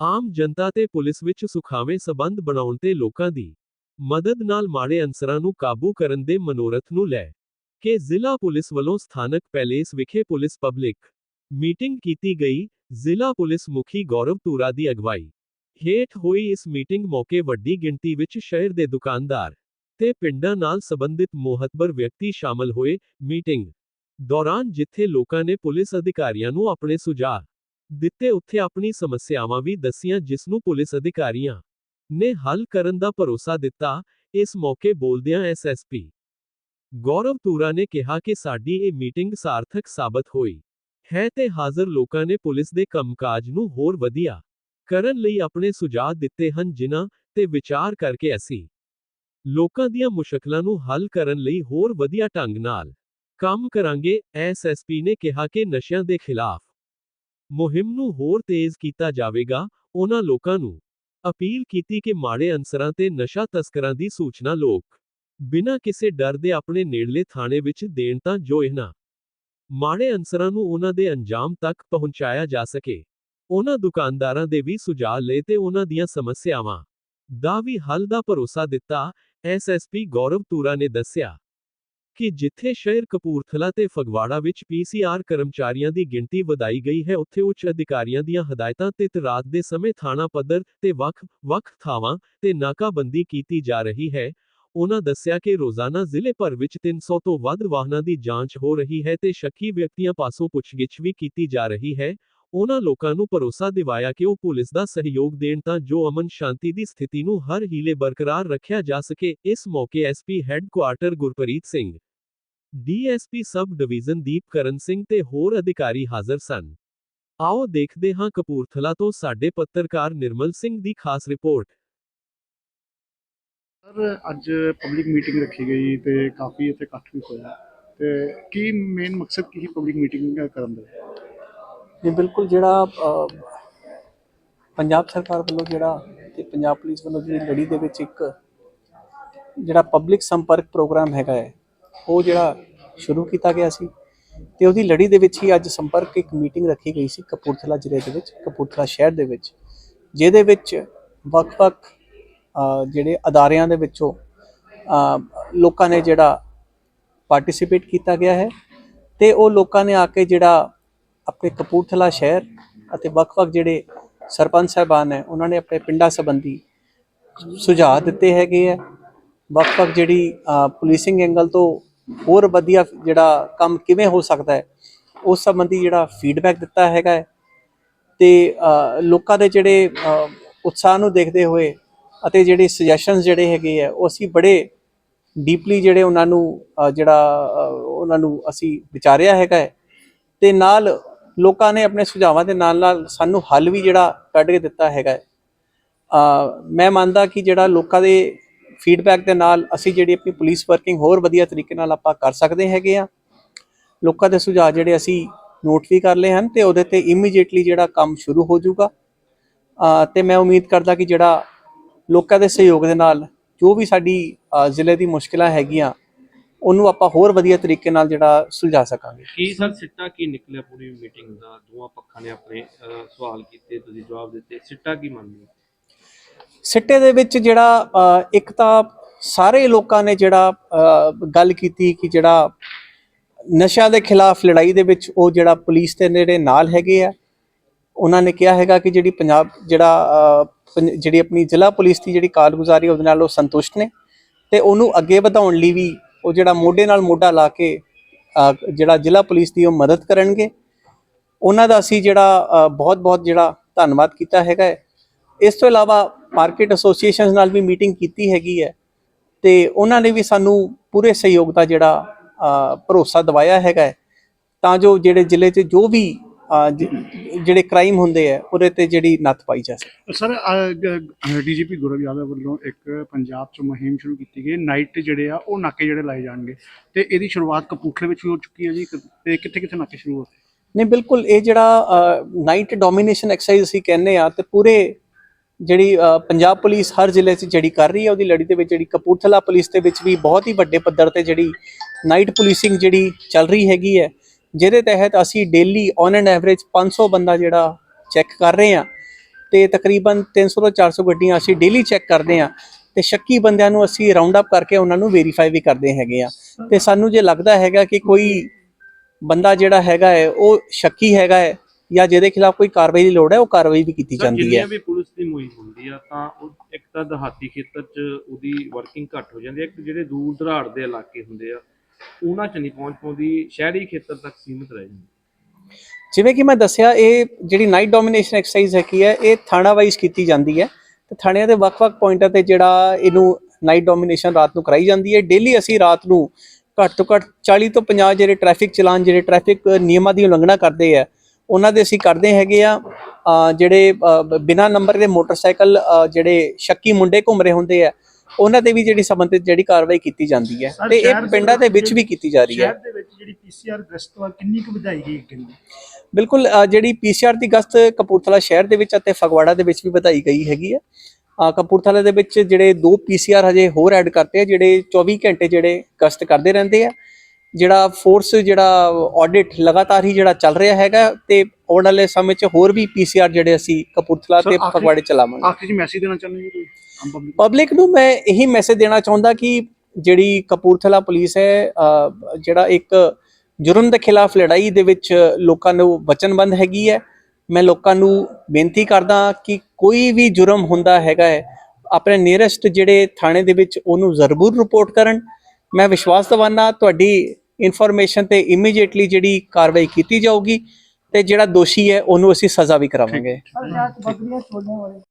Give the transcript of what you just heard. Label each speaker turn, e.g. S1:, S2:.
S1: ਆਮ ਜਨਤਾ ਤੇ ਪੁਲਿਸ ਵਿੱਚ ਸੁਖਾਵੇਂ ਸਬੰਧ ਬਣਾਉਣ ਤੇ ਲੋਕਾਂ ਦੀ ਮਦਦ ਨਾਲ ਮਾੜੇ ਅਨਸਰਾਂ ਨੂੰ ਕਾਬੂ ਕਰਨ ਦੇ ਮਨੋਰਥ ਨੂੰ ਲੈ ਕੇ ਜ਼ਿਲ੍ਹਾ ਪੁਲਿਸ ਵੱਲੋਂ ਸਥਾਨਕ ਪੈਲੇਸ ਵਿਖੇ ਪੁਲਿਸ ਪਬਲਿਕ ਮੀਟਿੰਗ ਕੀਤੀ ਗਈ। ਜ਼ਿਲ੍ਹਾ ਪੁਲਿਸ ਮੁਖੀ ਗੌਰਵ ਤੂਰਾ ਦੀ ਅਗਵਾਈ ਹੇਠ ਹੋਈ ਇਸ ਮੀਟਿੰਗ ਮੌਕੇ ਵੱਡੀ ਗਿਣਤੀ ਵਿੱਚ ਸ਼ਹਿਰ ਦੇ ਦੁਕਾਨਦਾਰ ਤੇ ਪਿੰਡਾਂ ਨਾਲ ਸੰਬੰਧਿਤ ਮੋਹਤਬਰ ਵਿਅਕਤੀ ਸ਼ਾਮਲ ਹੋਏ। ਮੀਟਿੰਗ ਦੌਰਾਨ ਜਿੱਥੇ ਲੋਕਾਂ ਨੇ ਪੁਲਿਸ ਅਧਿਕਾਰੀਆਂ ਨੂੰ ਆਪਣੇ ਸੁਝਾਅ ਦਿੱਤੇ ਉੱਥੇ ਆਪਣੀ ਸਮੱਸਿਆਵਾਂ ਵੀ ਦੱਸੀਆਂ ਜਿਸ ਨੂੰ ਪੁਲਿਸ ਅਧਿਕਾਰੀਆਂ ਨੇ ਹੱਲ ਕਰਨ ਦਾ ਭਰੋਸਾ ਦਿੱਤਾ, ਇਸ ਮੌਕੇ ਬੋਲਦਿਆਂ ਐਸਐਸਪੀ ਗੌਰਵ ਤੂਰਾ ਨੇ ਕਿਹਾ ਕਿ ਸਾਡੀ ਇਹ ਮੀਟਿੰਗ ਸਾਰਥਕ ਸਾਬਤ ਹੋਈ ਹੈ ਤੇ ਹਾਜ਼ਰ ਲੋਕਾਂ ਨੇ ਪੁਲਿਸ ਦੇ ਕੰਮਕਾਜ ਨੂੰ ਹੋਰ ਵਧੀਆ ਕਰਨ ਲਈ ਆਪਣੇ ਸੁਝਾਅ ਦਿੱਤੇ ਹਨ ਜਿਨ੍ਹਾਂ ਤੇ ਵਿਚਾਰ ਕਰਕੇ ਅਸੀਂ ਲੋਕਾਂ ਦੀਆਂ ਮੁਸ਼ਕਲਾਂ ਨੂੰ ਹੱਲ ਕਰਨ ਲਈ ਹੋਰ ਵਧੀਆ ਢੰਗ ਨਾਲ ਕੰਮ ਕਰਾਂਗੇ। ਐਸਐਸਪੀ ਨੇ ਕਿਹਾ ਕਿ ਨਸ਼ਿਆਂ ਦੇ ਖਿਲਾਫ ਮੁਹਿੰਮ ਨੂੰ ਹੋਰ ਤੇਜ਼ ਕੀਤਾ ਜਾਵੇਗਾ ਉਹਨਾਂ ਲੋਕਾਂ ਨੂੰ। ਅਪੀਲ ਕੀਤੀ ਕਿ ਮਾੜੇ ਅਨਸਰਾਂ ਤੇ ਨਸ਼ਾ ਤਸਕਰਾਂ ਦੀ ਸੂਚਨਾ ਲੋਕ। ਬਿਨਾਂ ਕਿਸੇ ਡਰ ਦੇ ਆਪਣੇ ਨੇੜਲੇ ਥਾਣੇ ਵਿੱਚ ਦੇਣ ਤਾਂ ਜੋ ਇਹਨਾਂ ਮਾੜੇ ਅਨਸਰਾਂ ਨੂੰ ਉਹਨਾਂ ਦੇ ਅੰਜਾਮ ਤੱਕ ਪਹੁੰਚਾਇਆ ਜਾ ਸਕੇ। ਉਹਨਾਂ ਦੁਕਾਨਦਾਰਾਂ ਦੇ ਵੀ ਸੁਝਾਅ ਲਏ ਤੇ ਉਹਨਾਂ ਦੀਆਂ ਸਮੱਸਿਆਵਾਂ ਦਾ ਵੀ ਹੱਲ ਦਾ ਭਰੋਸਾ ਦਿੱਤਾ ਐਸਐਸਪੀ ਗੌਰਵ ਤੂਰਾ ਨੇ ਦੱਸਿਆ। ਕਿ ਜਿੱਥੇ ਸ਼ਹਿਰ ਕਪੂਰਥਲਾ ਤੇ ਫਗਵਾੜਾ ਵਿੱਚ ਪੀਸੀਆਰ ਕਰਮਚਾਰੀਆਂ ਦੀ ਗਿਣਤੀ ਵਧਾਈ ਗਈ ਹੈ, ਉੱਥੇ ਉੱਚ ਅਧਿਕਾਰੀਆਂ ਦੀਆਂ ਹਦਾਇਤਾਂ ਤੇ ਰਾਤ ਦੇ ਸਮੇਂ ਥਾਣਾ ਪੱਧਰ ਤੇ ਵੱਖ-ਵੱਖ ਥਾਵਾਂ ਤੇ ਨਾਕਾਬੰਦੀ ਕੀਤੀ ਜਾ ਰਹੀ ਹੈ। ਉਹਨਾਂ ਦੱਸਿਆ ਕਿ ਰੋਜ਼ਾਨਾ ਜ਼ਿਲ੍ਹੇ ਭਰ ਵਿੱਚ 300 ਤੋਂ ਵੱਧ ਵਾਹਨਾਂ ਦੀ ਜਾਂਚ ਹੋ ਰਹੀ ਹੈ ਤੇ ਸ਼ੱਕੀ ਵਿਅਕਤੀਆਂ ਪਾਸੋਂ ਪੁੱਛਗਿੱਛ ਵੀ ਕੀਤੀ ਜਾ ਰਹੀ ਹੈ। ਉਹਨਾਂ ਲੋਕਾਂ ਨੂੰ ਭਰੋਸਾ ਦਿਵਾਇਆ ਕਿ ਉਹ ਪੁਲਿਸ ਦਾ ਸਹਿਯੋਗ ਦੇਣ ਤਾਂ ਜੋ ਅਮਨ ਸ਼ਾਂਤੀ ਦੀ ਸਥਿਤੀ ਨੂੰ ਹਰ ਹੀਲੇ ਬਰਕਰਾਰ ਰੱਖਿਆ ਜਾ ਸਕੇ। ਇਸ ਮੌਕੇ SP headquarter Gurpreet Singh DSP sub division Deepkaran Singh ਤੇ ਹੋਰ ਅਧਿਕਾਰੀ ਹਾਜ਼ਰ ਸਨ। ਆਓ ਦੇਖਦੇ ਹਾਂ ਕਪੂਰਥਲਾ ਤੋਂ ਸਾਡੇ ਪੱਤਰਕਾਰ ਨਿਰਮਲ ਸਿੰਘ ਦੀ ਖਾਸ ਰਿਪੋਰਟ।
S2: ਸਰ, ਅੱਜ ਪਬਲਿਕ ਮੀਟਿੰਗ ਰੱਖੀ ਗਈ ਤੇ ਕਾਫੀ ਇੱਥੇ ਇਕੱਠ ਵੀ ਹੋਇਆ। ਤੇ ਕੀ ਮੇਨ ਮਕਸਦ, ਕੀ ਪਬਲਿਕ ਮੀਟਿੰਗ ਕਰਨ ਦਾ?
S3: ਨਹੀਂ, ਬਿਲਕੁਲ ਜਿਹੜਾ ਪੰਜਾਬ ਸਰਕਾਰ ਵੱਲੋਂ ਜਿਹੜਾ ਤੇ ਪੰਜਾਬ ਪੁਲਿਸ ਵੱਲੋਂ ਜਿਹੜੀ ਲੜੀ ਦੇ ਵਿੱਚ ਇੱਕ ਜਿਹੜਾ ਪਬਲਿਕ ਸੰਪਰਕ ਪ੍ਰੋਗਰਾਮ ਹੈਗਾ ਹੈ, ਉਹ ਜਿਹੜਾ ਸ਼ੁਰੂ ਕੀਤਾ ਗਿਆ ਸੀ ਤੇ ਉਹਦੀ ਲੜੀ ਦੇ ਵਿੱਚ ਹੀ ਅੱਜ ਸੰਪਰਕ ਇੱਕ ਮੀਟਿੰਗ ਰੱਖੀ ਗਈ ਸੀ ਕਪੂਰਥਲਾ ਜ਼ਿਲ੍ਹੇ ਦੇ ਵਿੱਚ, ਕਪੂਰਥਲਾ ਸ਼ਹਿਰ ਦੇ ਵਿੱਚ, ਜਿਹਦੇ ਵਿੱਚ ਵੱਖ-ਵੱਖ ਜਿਹੜੇ ਅਦਾਰਿਆਂ ਦੇ ਵਿੱਚੋਂ ਲੋਕਾਂ ਨੇ ਜਿਹੜਾ ਪਾਰਟਿਸਿਪੇਟ ਕੀਤਾ ਗਿਆ ਹੈ ਤੇ ਉਹ ਲੋਕਾਂ ਨੇ ਆ ਕੇ ਜਿਹੜਾ ਆਪਣੇ ਕਪੂਰਥਲਾ ਸ਼ਹਿਰ ਅਤੇ ਵੱਖ-ਵੱਖ ਜਿਹੜੇ ਸਰਪੰਚ ਸਾਹਿਬਾਨ ਹੈ, ਉਹਨਾਂ ਨੇ ਆਪਣੇ ਪਿੰਡਾਂ ਸੰਬੰਧੀ ਸੁਝਾਅ ਦਿੱਤੇ ਹੈਗੇ ਆ ਵੱਖ-ਵੱਖ ਜਿਹੜੀ ਪੁਲਿਸਿੰਗ ਐਂਗਲ ਤੋਂ ਹੋਰ ਵਧੀਆ ਜਿਹੜਾ ਕੰਮ ਕਿਵੇਂ ਹੋ ਸਕਦਾ ਹੈ, ਉਸ ਸੰਬੰਧੀ ਜਿਹੜਾ ਫੀਡਬੈਕ ਦਿੱਤਾ ਹੈਗਾ ਹੈ। ਤੇ ਲੋਕਾਂ ਦੇ ਜਿਹੜੇ ਉਤਸ਼ਾਹ ਨੂੰ ਦੇਖਦੇ ਹੋਏ ਅਤੇ ਜਿਹੜੇ ਸੁਜੈਸ਼ਨਸ ਜਿਹੜੇ ਹੈਗੇ ਆ ਉਹ ਅਸੀਂ ਬੜੇ ਡੀਪਲੀ ਜਿਹੜੇ ਉਹਨਾਂ ਨੂੰ ਜਿਹੜਾ ਉਹਨਾਂ ਨੂੰ ਅਸੀਂ ਵਿਚਾਰਿਆ ਹੈਗਾ ਹੈ। ਤੇ ਨਾਲ ਲੋਕਾਂ ਨੇ ਆਪਣੇ ਸੁਝਾਵਾਂ ਦੇ ਨਾਲ ਨਾਲ ਸਾਨੂੰ ਹੱਲ ਵੀ ਜਿਹੜਾ ਕੱਢ ਕੇ ਦਿੱਤਾ ਹੈਗਾ ਹੈ। ਮੈਂ ਮੰਨਦਾ ਕਿ ਜਿਹੜਾ ਲੋਕਾਂ ਦੇ ਫੀਡਬੈਕ ਦੇ ਨਾਲ ਅਸੀਂ ਜਿਹੜੀ ਆਪਣੀ ਪੁਲਿਸ ਵਰਕਿੰਗ ਹੋਰ ਵਧੀਆ ਤਰੀਕੇ ਨਾਲ ਆਪਾਂ ਕਰ ਸਕਦੇ ਹੈਗੇ ਆ ਲੋਕਾਂ ਦੇ ਸੁਝਾਅ ਜਿਹੜੇ ਅਸੀਂ ਨੋਟ ਵੀ ਕਰ ਲਏ ਹਨ ਤੇ ਉਹਦੇ ਤੇ ਇਮੀਡੀਏਟਲੀ ਜਿਹੜਾ ਕੰਮ ਸ਼ੁਰੂ ਹੋ ਜਾਊਗਾ। ਅ, ਤੇ ਮੈਂ ਉਮੀਦ ਕਰਦਾ ਕਿ ਜਿਹੜਾ ਲੋਕਾਂ ਦੇ ਸਹਿਯੋਗ ਦੇ ਨਾਲ ਜੋ ਵੀ ਸਾਡੀ ਜ਼ਿਲ੍ਹੇ ਦੀ ਮੁਸ਼ਕਿਲਾਂ ਹੈਗੀਆਂ ਉਹਨੂੰ ਆਪਾਂ ਹੋਰ ਵਧੀਆ ਤਰੀਕੇ ਨਾਲ ਜਿਹੜਾ ਸੁਲਝਾ ਸਕਾਂਗੇ।
S4: ਕੀ ਸਰ ਸਿੱਟਾ ਕੀ ਨਿਕਲਿਆ ਪੂਰੀ ਮੀਟਿੰਗ ਦਾ? ਦੋਵਾਂ ਪੱਖਾਂ ਨੇ ਆਪਣੇ ਸਵਾਲ ਕੀਤੇ ਤੁਸੀਂ ਜਵਾਬ ਦਿੱਤੇ। ਸਿੱਟਾ ਕੀ ਮੰਨਦੇ ਹੋ
S3: ਸਿੱਟੇ ਦੇ ਵਿੱਚ ਜਿਹੜਾ ਇੱਕ ਤਾਂ ਸਾਰੇ ਲੋਕਾਂ ਨੇ ਜਿਹੜਾ ਗੱਲ ਕੀਤੀ ਕਿ ਜਿਹੜਾ ਨਸ਼ਿਆਂ ਦੇ ਖਿਲਾਫ ਲੜਾਈ ਦੇ ਵਿੱਚ ਉਹ ਜਿਹੜਾ ਪੁਲਿਸ ਦੇ ਨੇੜੇ ਨਾਲ ਹੈਗੇ ਆ। ਉਹਨਾਂ ਨੇ ਕਿਹਾ ਹੈਗਾ ਕਿ ਜਿਹੜੀ ਪੰਜਾਬ ਜਿਹੜਾ ਜਿਹੜੀ ਆਪਣੀ ਜ਼ਿਲ੍ਹਾ ਪੁਲਿਸ ਦੀ ਜਿਹੜੀ ਕਾਰਗੁਜ਼ਾਰੀ ਉਹਦੇ ਨਾਲ ਉਹ ਸੰਤੁਸ਼ਟ ਨੇ ਤੇ ਉਹਨੂੰ ਅੱਗੇ ਵਧਾਉਣ ਲਈ ਵੀ ਉਹ ਜਿਹੜਾ ਮੋਢੇ ਨਾਲ ਮੋਢਾ ਲਾ ਕੇ ਜਿਹੜਾ ਜ਼ਿਲ੍ਹਾ ਪੁਲਿਸ ਦੀ ਉਹ ਮਦਦ ਕਰਨਗੇ। ਉਹਨਾਂ ਦਾ ਅਸੀਂ ਜਿਹੜਾ ਬਹੁਤ ਬਹੁਤ ਜਿਹੜਾ ਧੰਨਵਾਦ ਕੀਤਾ ਹੈਗਾ ਹੈ। ਇਸ ਤੋਂ ਇਲਾਵਾ ਮਾਰਕੀਟ ਐਸੋਸੀਏਸ਼ਨਸ ਨਾਲ ਵੀ ਮੀਟਿੰਗ ਕੀਤੀ ਹੈਗੀ ਹੈ ਤੇ ਉਹਨਾਂ ਨੇ ਵੀ ਸਾਨੂੰ ਪੂਰੇ ਸਹਿਯੋਗ ਦਾ ਜਿਹੜਾ ਭਰੋਸਾ ਦਿਵਾਇਆ ਹੈਗਾ ਹੈ। ਤਾਂ ਜੋ ਜਿਹੜੇ ਜ਼ਿਲ੍ਹੇ 'ਚ ਜੋ ਵੀ ਜਿਹੜੇ ਕ੍ਰਾਈਮ ਹੁੰਦੇ ਆ ਉਹਦੇ ਤੇ ਜਿਹੜੀ ਨੱਥ ਪਾਈ ਜਾ ਸਕੇ
S2: ਸਰ ਡੀਜੀਪੀ ਗੁਰਵ ਯਾਦਵ ਵੱਲੋਂ ਇੱਕ ਪੰਜਾਬ 'ਚ ਮੁਹਿੰਮ ਸ਼ੁਰੂ ਕੀਤੀ ਗਈ ਨਾਈਟ ਜਿਹੜੇ ਆ ਉਹ ਨਾਕੇ ਜਿਹੜੇ ਲਾਏ ਜਾਣਗੇ। ਤੇ ਇਹਦੀ ਸ਼ੁਰੂਆਤ ਕਪੂਰਥਲੇ ਵਿੱਚ ਵੀ ਹੋ ਚੁੱਕੀ ਹੈ ਜੀ। ਤੇ ਕਿੱਥੇ ਕਿੱਥੇ ਨਾਕੇ ਸ਼ੁਰੂ ਹੋਏ
S3: ਨਹੀਂ ਬਿਲਕੁਲ ਇਹ ਜਿਹੜਾ ਨਾਈਟ ਡੋਮੀਨੇਸ਼ਨ ਐਕਸਰਸਾਈਜ਼ ਅਸੀਂ ਕਹਿੰਦੇ ਆ ਤੇ ਪੂਰੇ ਜਿਹੜੀ ਪੰਜਾਬ ਪੁਲਿਸ ਹਰ ਜ਼ਿਲ੍ਹੇ 'ਚ ਜਿਹੜੀ ਕਰ ਰਹੀ ਹੈ ਉਹਦੀ ਲੜੀ ਦੇ ਵਿੱਚ ਜਿਹੜੀ ਕਪੂਰਥਲਾ ਪੁਲਿਸ ਦੇ ਵਿੱਚ ਵੀ ਬਹੁਤ ਹੀ ਵੱਡੇ ਪੱਧਰ ਤੇ ਜਿਹੜੀ ਨਾਈਟ ਪੁਲਿਸਿੰਗ ਜਿਹੜੀ ਚੱਲ ਰਹੀ ਹੈਗੀ ਹੈ ਜਿਹਦੇ ਤਹਿਤ ਅਸੀਂ ਡੇਲੀ ਔਨ ਐਂਡ ਐਵਰੇਜ 500 ਬੰਦਾ ਜਿਹੜਾ ਚੈੱਕ ਕਰ ਰਹੇ ਆ ਤੇ ਤਕਰੀਬਨ 300 ਤੋਂ 400 ਗੱਡੀਆਂ ਅਸੀਂ ਡੇਲੀ ਚੈੱਕ ਕਰਦੇ ਆ ਤੇ ਸ਼ੱਕੀ ਬੰਦਿਆਂ ਨੂੰ ਅਸੀਂ ਰਾਉਂਡ ਅਪ ਕਰਕੇ ਉਹਨਾਂ ਨੂੰ ਵੈਰੀਫਾਈ ਵੀ ਕਰਦੇ ਹੈਗੇ ਆ ਤੇ ਸਾਨੂੰ ਜੇ ਲੱਗਦਾ ਹੈਗਾ ਕਿ ਕੋਈ ਬੰਦਾ ਜਿਹੜਾ ਹੈਗਾ ਹੈ ਉਹ ਸ਼ੱਕੀ ਹੈਗਾ ਹੈ ਜਾਂ ਜਿਹਦੇ ਖਿਲਾਫ ਕੋਈ ਕਾਰਵਾਈ ਦੀ ਲੋੜ ਹੈ ਉਹ ਕਾਰਵਾਈ ਵੀ ਕੀਤੀ ਜਾਂਦੀ ਹੈ।
S4: ਵੀ ਪੁਲਿਸ ਦੀ ਮੁਹਿੰਮ ਹੁੰਦੀ ਆ ਤਾਂ ਉਹ ਇੱਕ ਤਾਂ ਦਿਹਾਤੀ ਖੇਤਰ 'ਚ ਉਹਦੀ ਵਰਕਿੰਗ ਘੱਟ ਹੋ ਜਾਂਦੀ ਹੈ ਇੱਕ ਜਿਹੜੇ ਦੂਰ ਦਰਾੜ ਦੇ ਇਲਾਕੇ ਹੁੰਦੇ ਆ ਉਹਨਾਂ 'ਚ ਨਹੀਂ ਪਹੁੰਚ ਪਾਉਂਦੀ ਸ਼ਹਿਰੀ ਖੇਤਰ ਤੱਕ ਸੀਮਿਤ ਰਹਿ ਜਾਂਦੀ।
S3: ਜਿਵੇਂ ਕਿ ਮੈਂ ਦੱਸਿਆ ਇਹ ਜਿਹੜੀ ਨਾਈਟ ਡੋਮੀਨੇਸ਼ਨ ਐਕਸਰਸਾਈਜ਼ ਹੈਗੀ ਹੈ ਇਹ ਥਾਣਾ ਵਾਈਜ਼ ਕੀਤੀ ਜਾਂਦੀ ਹੈ। ਤੇ ਥਾਣਿਆਂ ਦੇ ਵੱਖ-ਵੱਖ ਪੁਆਇੰਟਾਂ ਤੇ ਜਿਹੜਾ ਇਹਨੂੰ ਨਾਈਟ ਡੋਮੀਨੇਸ਼ਨ ਰਾਤ ਨੂੰ ਕਰਾਈ ਜਾਂਦੀ ਹੈ। ਡੇਲੀ ਅਸੀਂ ਰਾਤ ਨੂੰ ਘੱਟ ਤੋਂ ਘੱਟ 40 ਤੋਂ 50 ਜਿਹੜੇ ਟ੍ਰੈਫਿਕ ਚਲਾਨ ਜਿਹੜੇ ਟ੍ਰੈਫਿਕ ਨਿਯਮਾਂ ਦੀ ਉਲੰਘਣਾ ਕਰਦੇ ਆ ਉਹਨਾਂ ਦੇ ਅਸੀਂ ਕਰਦੇ ਹੈਗੇ ਆ ਜਿਹੜੇ ਅ, ਬਿਨਾਂ ਨੰਬਰ ਦੇ ਮੋਟਰਸਾਈਕਲ ਜਿਹੜੇ ਸ਼ੱਕੀ ਮੁੰਡੇ ਘੁੰਮ ਰਹੇ ਹੁੰਦੇ ਆ ਉਹਨਾਂ ਤੇ ਵੀ ਜਿਹੜੀ ਸੰਬੰਧਿਤ ਜਿਹੜੀ ਕਾਰਵਾਈ ਕੀਤੀ ਜਾਂਦੀ ਹੈ ਤੇ ਇਹ ਪਿੰਡਾਂ ਦੇ ਵਿੱਚ ਵੀ ਕੀਤੀ ਜਾ ਰਹੀ ਹੈ।
S2: ਸ਼ਹਿਰ ਦੇ ਵਿੱਚ ਜਿਹੜੀ ਪੀਸੀਆਰ ਗਸ਼ਤ ਵਾ ਕਿੰਨੀ ਕੁ ਵਧਾਈ ਗਈ ਅੱਗੇ ਨੂੰ
S3: ਬਿਲਕੁਲ ਜਿਹੜੀ ਪੀਸੀਆਰ ਦੀ ਗਸ਼ਤ ਕਪੂਰਥਲਾ ਸ਼ਹਿਰ ਦੇ ਵਿੱਚ ਅਤੇ ਫਗਵਾੜਾ ਦੇ ਵਿੱਚ ਵੀ ਵਧਾਈ ਗਈ ਹੈਗੀ ਹੈ। ਕਪੂਰਥਲਾ ਦੇ ਵਿੱਚ ਜਿਹੜੇ ਦੋ ਪੀਸੀਆਰ ਹਜੇ ਹੋਰ ਐਡ ਕਰਤੇ ਆ ਜਿਹੜੇ 24 ਘੰਟੇ ਜਿਹੜੇ ਗਸ਼ਤ ਕਰਦੇ ਰਹਿੰਦੇ ਆ। ਜਿਹੜਾ ਫੋਰਸ ਜਿਹੜਾ ਆਡਿਟ ਲਗਾਤਾਰ ਹੀ ਜਿਹੜਾ ਚੱਲ ਰਿਹਾ ਹੈਗਾ ਤੇ ਆਉਣ ਵਾਲੇ ਸਮੇਂ 'ਚ ਹੋਰ ਵੀ ਪੀਸੀਆਰ ਜਿਹੜੇ ਅਸੀਂ ਕਪੂਰਥਲਾ ਤੇ ਫਗਵਾੜੇ ਚਲਾਵਾਂਗੇ।
S2: ਆਖਰੀ ਮੈਸੇਜ ਦੇਣਾ ਚਾਹੁੰਦੇ ਜੀ ਪਬਲਿਕ
S3: ਨੂੰ ਮੈਂ ਇਹੀ ਮੈਸੇਜ ਦੇਣਾ ਚਾਹੁੰਦਾ ਕਿ ਜਿਹੜੀ ਕਪੂਰਥਲਾ ਪੁਲਿਸ ਹੈ ਜਿਹੜਾ ਇੱਕ ਜੁਰਮ ਦੇ ਖਿਲਾਫ ਲੜਾਈ ਦੇ ਵਿੱਚ ਲੋਕਾਂ ਨੂੰ ਵਚਨਬੰਦ ਹੈਗੀ ਹੈ, ਮੈਂ ਲੋਕਾਂ ਨੂੰ ਬੇਨਤੀ ਕਰਦਾ ਕਿ ਕੋਈ ਵੀ ਜੁਰਮ ਹੁੰਦਾ ਹੈਗਾ ਹੈ, ਆਪਣੇ ਨੀਅਰੈਸਟ ਜਿਹੜੇ ਥਾਣੇ ਦੇ ਵਿੱਚ ਉਹਨੂੰ ਜ਼ਰੂਰ ਰਿਪੋਰਟ ਕਰਨ। ਮੈਂ ਵਿਸ਼ਵਾਸ ਦਿਵਾਨਾ ਤੁਹਾਡੀ ਇਨਫੋਰਮੇਸ਼ਨ ਤੇ ਇਮੀਡੀਏਟਲੀ ਜਿਹੜੀ ਕਾਰਵਾਈ ਕੀਤੀ ਜਾਊਗੀ ਤੇ ਜਿਹੜਾ ਦੋਸ਼ੀ ਹੈ, ਉਹਨੂੰ ਅਸੀਂ ਸਜ਼ਾ ਵੀ ਕਰਾਵਾਂਗੇ।